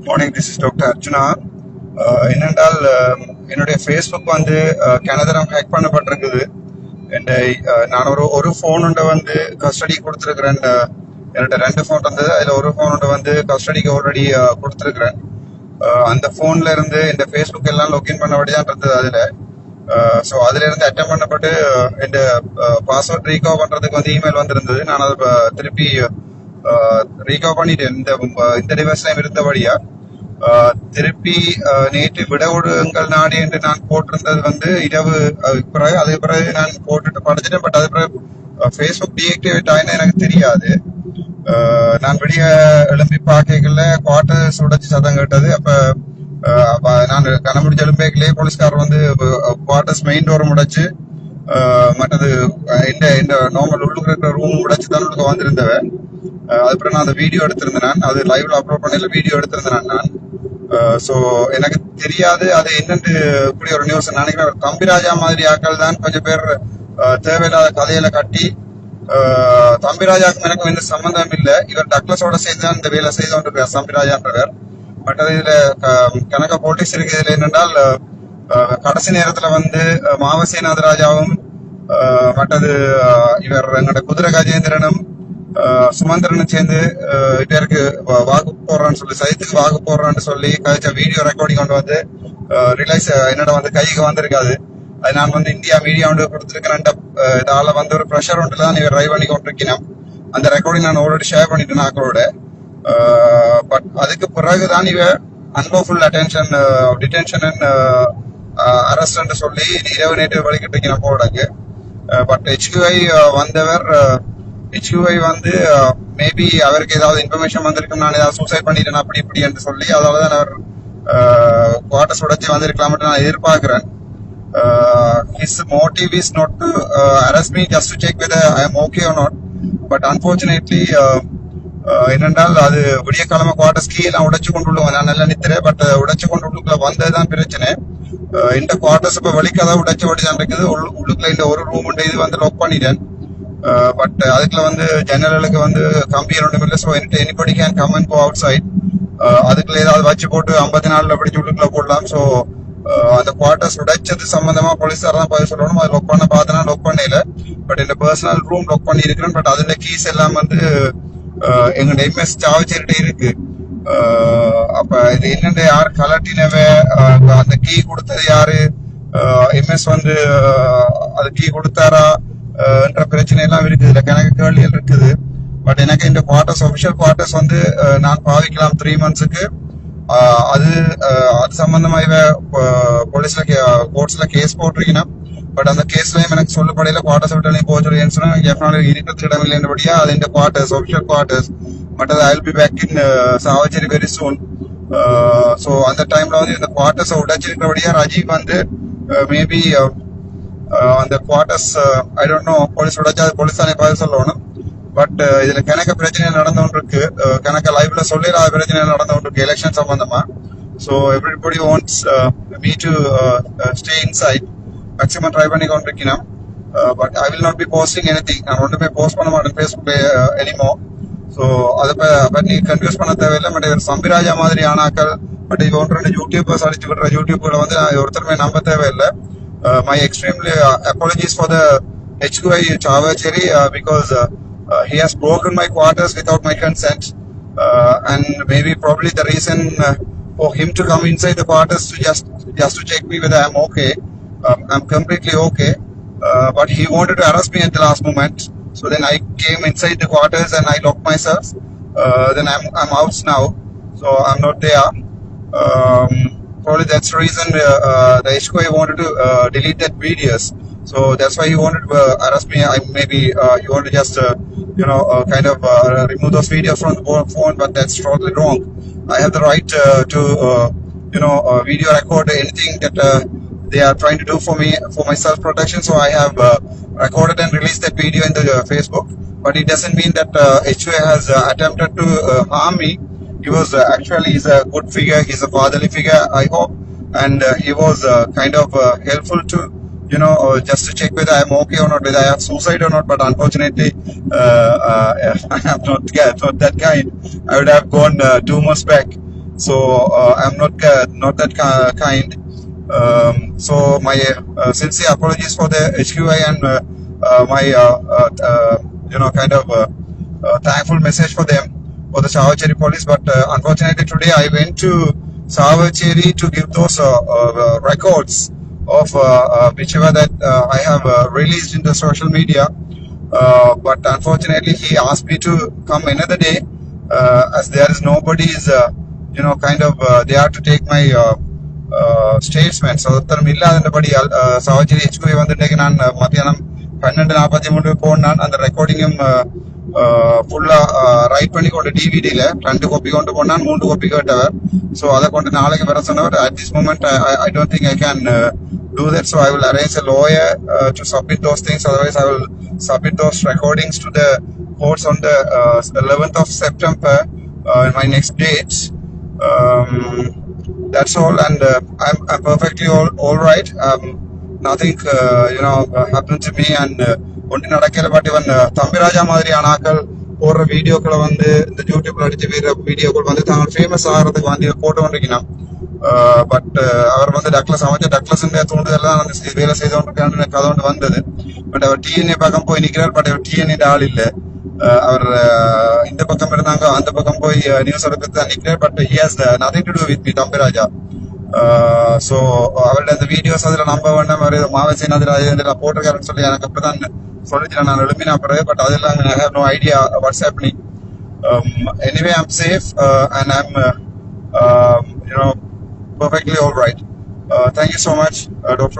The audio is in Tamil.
Good morning this is doctor Arjuna என்னென்றால் uh, என்னுடைய ஃபேஸ்புக் வந்து uh, கனதரம் ஹேக் பண்ணப்பட்டிருக்குது. என் uh, நான் ஒரு ஒரு ஃபோன் வந்து கஸ்டடி கொடுத்துருக்குறேன். என்னோட ரெண்டு ஃபோன் இருந்தது அதில் ஒரு ஃபோன் வந்து கஸ்டடிக்கு ஆல்ரெடி கொடுத்துருக்குறேன். அந்த ஃபோன்ல இருந்து இந்த ஃபேஸ்புக் எல்லாம் லொகின் பண்ணபடி தான் இருந்தது அதில். ஸோ அதுல இருந்து அட்டம் பண்ணப்பட்டு அஹ், இந்த பாஸ்வேர்ட் ரீகவர் பண்ணுறதுக்கு வந்து இமெயில் வந்திருந்தது. நான் அதை திருப்பி ரீகவர் பண்ணிட்டேன் இந்த இந்த டிவைஸ்ல இருந்தபடியா திருப்பி நேற்று விடவுடுங்கள் நாடு என்று நான் போட்டிருந்தது வந்து இரவு பிறகு அதுக்கு பிறகு நான் போட்டுட்டு படிச்சிட்டேன் பட் அது பிறகு ஃபேஸ்புக் டீஆக்டிவேட் ஆயினா எனக்கு தெரியாது நான் வெளிய எழும்பி பார்க்கல குவார்டர் உடைச்சு சதம் கேட்டது அப்ப நான் அப்ப நான் கனமுடிஞ்ச எழும்பேக்கிலே போலீஸ்காரர் வந்து குவார்டர்ஸ் மெயின் டோர் முடைச்சு மற்றது இந்த இந்த நார்மல் உள்ளுக்கு இருக்கிற ரூம் உடைச்சு தான் உள்ளுக்கு வந்திருந்தவன் அதுக்கப்புறம் நான் அந்த வீடியோ எடுத்திருந்தேன் நான். அது லைவ்ல அப்லோட் பண்ணல வீடியோ எடுத்திருந்தேன் நான். ஸோ எனக்கு தெரியாது அது என்னென்று கூடிய ஒரு நியூஸ் நினைக்கிறேன். தம்பிராஜா மாதிரி ஆக்கள் தான் கொஞ்சம் பேர் தேவையில்லாத கதையில கட்டி தம்பிராஜாக்கும் எனக்கும் எந்த சம்பந்தம் இல்லை. இவர் டக்ளஸோட சேர்ந்து தான் இந்த வேலை செய்து கொண்டிருக்கார் தம்பிராஜான்றவர் மற்றது இதுல க- கனக இருக்கு இதுல என்னென்றால் கடைசி நேரத்துல வந்து அஹ், நாதராஜாவும் மற்றது இவர் எங்களோட குதிரை கஜேந்திரனும் சுமந்திரனும் சேர்ந்து இவருக்கு வாக்கு போடுறான்னு சொல்லி சைத்துக்கு வாக்கு போடுறான்னு சொல்லி கழிச்ச வீடியோ ரெக்கார்டிங் கொண்டு வந்து ரிலைஸ் என்னோட வந்து கைக்கு வந்திருக்காது. அது நான் வந்து இந்தியா மீடியா வந்து கொடுத்துருக்கிறேன் இதால வந்து ஒரு ப்ரெஷர் ஒன்று தான் இவர் ட்ரைவ் பண்ணி கொண்டிருக்கிறேன் அந்த ரெக்கார்டிங் நான் ஆல்ரெடி ஷேர் பண்ணிட்டேன் அக்களோட பட் அதுக்கு பிறகுதான் இவ unlawful attention detention and arrest சொல்லி இரவு நேற்று வலிக்கிட்டு இருக்கிற போடாக்கு பட் ஹெச்கியூஐ வந்தவர் ஹெச்கியூஐ வந்து மேபி அவருக்கு ஏதாவது இன்ஃபர்மேஷன் வந்திருக்கும் நான் ஏதாவது சூசைட் பண்ணிட்டேன் அப்படி இப்படி என்று சொல்லி அதால தான் அவர் குவார்டர்ஸ் உடச்சி வந்திருக்கலாம் நான் எதிர்பார்க்கிறேன். His motive is not to arrest me just to just to I whether okay am okay but not. என்னென்றால் அது விடிய காலமாக குவார்டர்ஸ் கீழே உடைச்சு கொண்டுள்ளவங்க நான் நல்லா நித்துறேன் பட் உடைச்சு கொண்டு வந்ததுதான் பிரச்சனை. இந்த குவார்டர்ஸ் இப்போ வலிக்காத உடைச்சு ஓடிதான் இருக்குது உள்ளு- உள்ளுக்குள்ள இந்த ஒரு ரூம் இது வந்து லாக் பண்ணிட்டேன் பட் அதுக்குள்ள வந்து ஜன்னல்களுக்கு வந்து கம்பி ஒன்றும் இல்லை so anybody can come and go outside அதுக்குள்ள ஏதாவது வச்சு போட்டு ஐம்பத்தி நாளில் பிடிச்சி உள்ளுக்குள்ள போடலாம் ஸோ அந்த குவார்டர்ஸ் உடைச்சது சம்பந்தமா போலீஸார் தான் பதில் சொல்லணும் அது லொக் பண்ண பார்த்தனா லொக் பண்ணல பட் இந்த பர்சனல் ரூம் லொக் பண்ணி இருக்கிறேன் பட் அதுல கீஸ் எல்லாம் வந்து அஹ், எங்க எம்எஸ் சாவச்சிருட்டே இருக்கு அப்ப இது என்னென்ன யார் கலட்டினவ அந்த கீ கொடுத்தது யாரு? எம்எஸ் வந்து அது கீ கொடுத்தாரா? என்ற பிரச்சனை எல்லாம் இருக்குது. இதுல கணக்கு கேள்விகள் இருக்குது. பட் எனக்கு இந்த குவார்டர்ஸ் ஒபிஷியல் குவார்டர்ஸ் வந்து நான் பாவிக்கலாம் த்ரீ மந்த்ஸுக்கு அது அது சம்பந்தமா இவ போலீஸ்ல கோர்ட்ஸ்ல கேஸ் போட்டிருக்கீங்கன்னா பட் அந்த கேஸ்லயும் எனக்கு சொல்லப்படையில குவார்டர்ஸ் விட்டாலையும் போக சொல்லி. சொன்னா எஃப்னால இடம் இல்லைன்றபடியா அது இந்த குவார்டர்ஸ் ஒபிஷியல் குவார்டர்ஸ் பட் அது I be back in Chavacheri very soon so அந்த டைம்ல வந்து இந்த குவார்டர்ஸ் உடைச்சிருக்கிறபடியா ரஜீவ் வந்து uh, மேபி uh, uh, அந்த quarters I don't know police உடைச்சா அது போலீஸ் தானே பதில் சொல்லணும். பட் இதுல கணக்க பிரச்சனை நடந்து இருக்கு. கணக்க லைவ்ல சொல்லிடாத பிரச்சனை நடந்து இருக்கு எலெக்ஷன் சம்பந்தமா. So everybody wants me to stay inside maximum try பண்ணி கொண்டிருக்கிறேன் but I will not be posting anything நான் ஒன்றுமே போஸ்ட் பண்ண மாட்டேன் ஃபேஸ்புக்ல எனிமோ ஸோ அதை ப- பத்தி கன்ஃபியூஸ் பண்ண தேவையில்லை பட் இவர் சம்பிராஜா மாதிரி ஆனாக்கள் பட் இவ ஒன்று ரெண்டு யூடியூபர்ஸ் அடிச்சு விடுற யூடியூப்ல வந்து நான் ஒருத்தருமே நம்ப தேவையில்லை my extremely apologies for the HQI Chavacheri uh, because uh, uh, he has broken my quarters without my consent. Uh, and maybe probably the reason uh, for him to come inside the quarters to just just to check me whether I'm okay. Um, I'm completely okay. Uh, but he wanted to arrest me at the last moment. So then I came inside the quarters and I locked myself. Uh, then I'm I'm out now. So I'm not there. Um, probably that's the reason uh, uh, the HQI wanted to uh, delete that videos. So that's why he wanted to uh, arrest me. I maybe uh, he wanted to just you know kind of remove those videos from the phone, but that's totally wrong. I have the right to you know video record anything that they are trying to do for me for my self protection. So I have uh, recorded and released that video in the uh, Facebook. But it doesn't mean that uh, HUA has uh, attempted to uh, harm me. He was uh, actually he's a good figure. He's a fatherly figure, I hope, and uh, he was uh, kind of uh, helpful to you know uh, just to check whether I'm okay or not, whether I have suicide or not. But unfortunately, uh, uh, I am not, yeah, not that kind. I would have gone uh, two months back. So uh, I'm not uh, not that ki- kind. Um, so my uh, sincere apologies for the HQI and uh, uh, my you know kind of thankful message for them for the Savacheri police. But unfortunately today I went to Savacheri to give those records of whichever that I have released in the social media. Uh, but unfortunately, he asked me to come another day, uh, as there is nobody is, uh, you know, kind of uh, there to take my statesman uh, statements. So ஒருத்தரும் இல்லாதபடி சவாச்சேரி ஹெச்குவை வந்துட்டு நான் மத்தியானம் பன்னெண்டு நாற்பத்தி மூணு போனான் அந்த ரெக்கார்டிங்கும் ஃபுல்லா ரைட் பண்ணி கொண்டு டிவிடியில ரெண்டு கோப்பி கொண்டு போனான் மூன்று கோப்பி கேட்டவர். ஸோ அதை கொண்டு நாளைக்கு வர சொன்னவர் at this moment I don't think I can do that so I will arrange a lawyer to submit those things otherwise I will submit those recordings to the the courts on the uh, 11th of September, uh, that's all, and uh, I'm, I'm perfectly all, all right. Um, nothing, uh, you know, uh, happened to me, and uh, நடக்கல பட் இவன் uh, தம்பிராஜா மாதிரியான ஆக்கள் போடுற வீடியோக்களை வந்து இந்த யூடியூப்ல அடிச்சு வீர வீடியோக்கள் வந்து தாங்கள் ஃபேமஸ் ஆகிறதுக்கு வந்து போட்டு கொண்டிருக்கணும் பட் uh, அவர் வந்து டக்ளஸ் அமைச்சர் டக்ளஸ் தூண்டுதெல்லாம் வந்து செய்- வேலை செய்து கதை ஒன்று வந்தது. பட் அவர் டிஎன்ஏ பக்கம் போய் நிற்கிறார் பட் அவர் டிஎன்ஏ ஆள் இல்லை. Uh, அவர் uh, இந்த பக்கம் இருந்தாங்க அந்த பக்கம் போய் uh, நியூஸ் எடுத்து தான் but here's nothing to do with me Thambiraja so அவருடைய அந்த வீடியோஸ் அதில் நம்ப வேண்டாம் அவர் மாவசேன் அதில் அதில் போட்டிருக்காருன்னு சொல்லி எனக்கு அப்படிதான் சொல்லிச்சு நான் எழுப்பின பிறகு பட் அதெல்லாம் I have no idea what's happening anyway I'm safe and I'm and I'm, uh, um, you know, much all